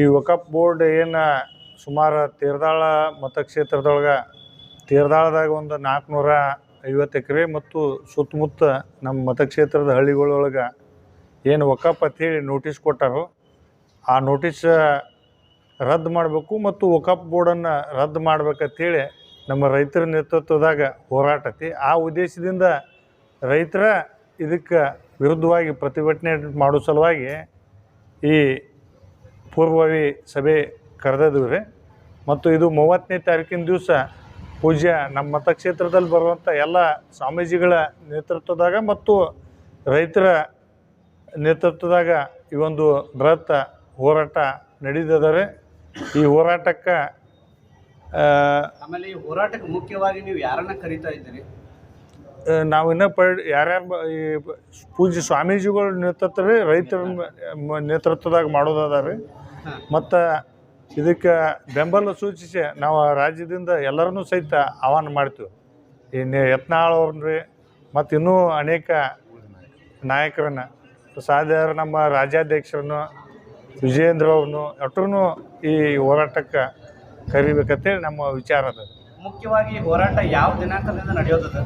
ಈ ವಕಪ್ ಬೋರ್ಡ್ ಏನು ಸುಮಾರು ತೀರ್ದಾಳ ಮತಕ್ಷೇತ್ರದೊಳಗೆ, ತೀರ್ದಾಳದಾಗ ಒಂದು ನಾಲ್ಕುನೂರ ಐವತ್ತು ಎಕರೆ ಮತ್ತು ಸುತ್ತಮುತ್ತ ನಮ್ಮ ಮತಕ್ಷೇತ್ರದ ಹಳ್ಳಿಗಳೊಳಗೆ ಏನು ವಕಫ್ ಅಂತೇಳಿ ನೋಟಿಸ್ ಕೊಟ್ಟಾರೋ. ಆ ನೋಟಿಸ್ ರದ್ದು ಮಾಡಬೇಕು ಮತ್ತು ವಕಫ್ ಬೋರ್ಡನ್ನು ರದ್ದು ಮಾಡ್ಬೇಕಂತೇಳಿ ನಮ್ಮ ರೈತರ ನೇತೃತ್ವದಾಗ ಹೋರಾಟ ಐತಿ. ಆ ಉದ್ದೇಶದಿಂದ ರೈತರ ಇದಕ್ಕೆ ವಿರುದ್ಧವಾಗಿ ಪ್ರತಿಭಟನೆ ಮಾಡೋ ಸಲುವಾಗಿ ಈ ಪೂರ್ವವಿ ಸಭೆ ಕರೆದಿದ್ವಿ ರೀ ಮತ್ತು ಇದು ಮೂವತ್ತನೇ ತಾರೀಕಿನ ದಿವಸ ಪೂಜ್ಯ ನಮ್ಮ ಮತಕ್ಷೇತ್ರದಲ್ಲಿ ಬರುವಂಥ ಎಲ್ಲ ಸ್ವಾಮೀಜಿಗಳ ನೇತೃತ್ವದಾಗ ಮತ್ತು ರೈತರ ನೇತೃತ್ವದಾಗ ಈ ಒಂದು ಬೃಹತ್ ಹೋರಾಟ ನಡೆದಿದ್ದಾರೆ ಈ ಹೋರಾಟಕ್ಕೆ ಆಮೇಲೆ ಈ ಹೋರಾಟಕ್ಕೆ ಮುಖ್ಯವಾಗಿ ನೀವು ಯಾರನ್ನ ಕರಿತಾ ಇದ್ದೀರಿ ಆ, ನಾವು ಇನ್ನೂ ಪಡ್ ಯಾರ್ಯಾರು ಈ ಪೂಜ್ಯ ಸ್ವಾಮೀಜಿಗಳ ನೇತೃತ್ವ ರೀ ರೈತರ ನೇತೃತ್ವದಾಗ ಮಾಡೋದದ ರೀ. ಮತ್ತು ಇದಕ್ಕೆ ಬೆಂಬಲ ಸೂಚಿಸಿ ನಾವು ರಾಜ್ಯದಿಂದ ಎಲ್ಲರನ್ನೂ ಸಹಿತ ಆಹ್ವಾನ ಮಾಡ್ತೀವಿ. ಇನ್ನು ಯತ್ನಾಳ್ ಅವ್ರನ್ನ ರೀ ಮತ್ತು ಇನ್ನೂ ಅನೇಕ ನಾಯಕರನ್ನು ಸಾಧ್ಯ ನಮ್ಮ ರಾಜ್ಯಾಧ್ಯಕ್ಷರನ್ನು ವಿಜಯೇಂದ್ರ ಅವ್ರನ್ನು ಒಟ್ಟರೂ ಈ ಹೋರಾಟಕ್ಕೆ ಕರಿಬೇಕಂತೇಳಿ ನಮ್ಮ ವಿಚಾರ ಅದ. ಮುಖ್ಯವಾಗಿ ಹೋರಾಟ ಯಾವ ದಿನಾಂಕದಿಂದ ನಡೆಯೋದದ?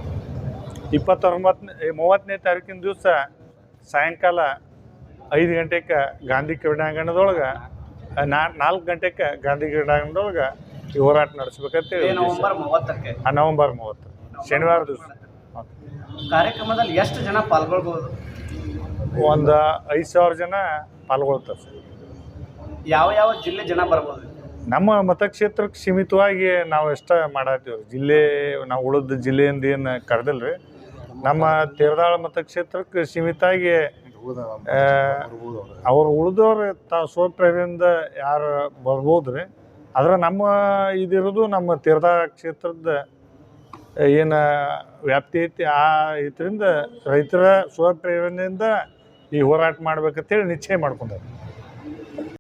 ಇಪ್ಪತ್ತೊಂಬತ್ತನೇ ಮೂವತ್ತನೇ ತಾರೀಕಿನ ದಿವಸ ಸಾಯಂಕಾಲ ಐದು ಗಂಟೆಗೆ ಗಾಂಧಿ ಕ್ರೀಡಾಂಗಣದೊಳಗೆ ನಾ ನಾಲ್ಕು ಗಂಟೆಗೆ ಗಾಂಧಿ ಕ್ರೀಡಾಂಗಣದೊಳಗೆ ಈ ಹೋರಾಟ ನಡೆಸ್ಬೇಕಂತೇಳಿ ಹೇಳಿ ನವೆಂಬರ್ ಮೂವತ್ತಕ್ಕೆ? ಆ ನವೆಂಬರ್ ಮೂವತ್ತು. ಶನಿವಾರ ದಿವಸ. ಕಾರ್ಯಕ್ರಮದಲ್ಲಿ ಎಷ್ಟು ಜನ ಪಾಲ್ಗೊಳ್ಬೋದು? ಒಂದು ಐದು ಸಾವಿರ ಜನ ಪಾಲ್ಗೊಳ್ತಾರೆ ಸರ್. ಯಾವ ಯಾವ ಜಿಲ್ಲೆ ಜನ ಬರ್ಬೋದು? ನಮ್ಮ ಮತಕ್ಷೇತ್ರಕ್ಕೆ ಸೀಮಿತವಾಗಿ ನಾವು ಎಷ್ಟ ಮಾಡತ್ತೀವಿ ಜಿಲ್ಲೆ ನಾವು ಉಳಿದ ಜಿಲ್ಲೆಯಿಂದ ಏನು ಕರೆದಿಲ್ಲ ರೀ ನಮ್ಮ ತೇರದಾಳ ಮತಕ್ಷೇತ್ರಕ್ಕೆ ಸೀಮಿತವಾಗಿ ಅವ್ರು. ಉಳಿದವ್ರು ತಾವು ಸ್ವಪ್ರೇರಣೆಯಿಂದ ಯಾರು ಬರ್ಬೋದು ರೀ ಆದ್ರೆ ನಮ್ಮ ಇದಿರೋದು ನಮ್ಮ ತೀರ್ಥ ಕ್ಷೇತ್ರದ ಏನು ವ್ಯಾಪ್ತಿ ಐತಿ ಆ ಇದರಿಂದ ರೈತರ ಸ್ವಪ್ರೇರಣೆಯಿಂದ ಈ ಹೋರಾಟ ಮಾಡ್ಬೇಕಂತೇಳಿ ನಿಶ್ಚಯ ಮಾಡ್ಕೊಂಡಾರೆ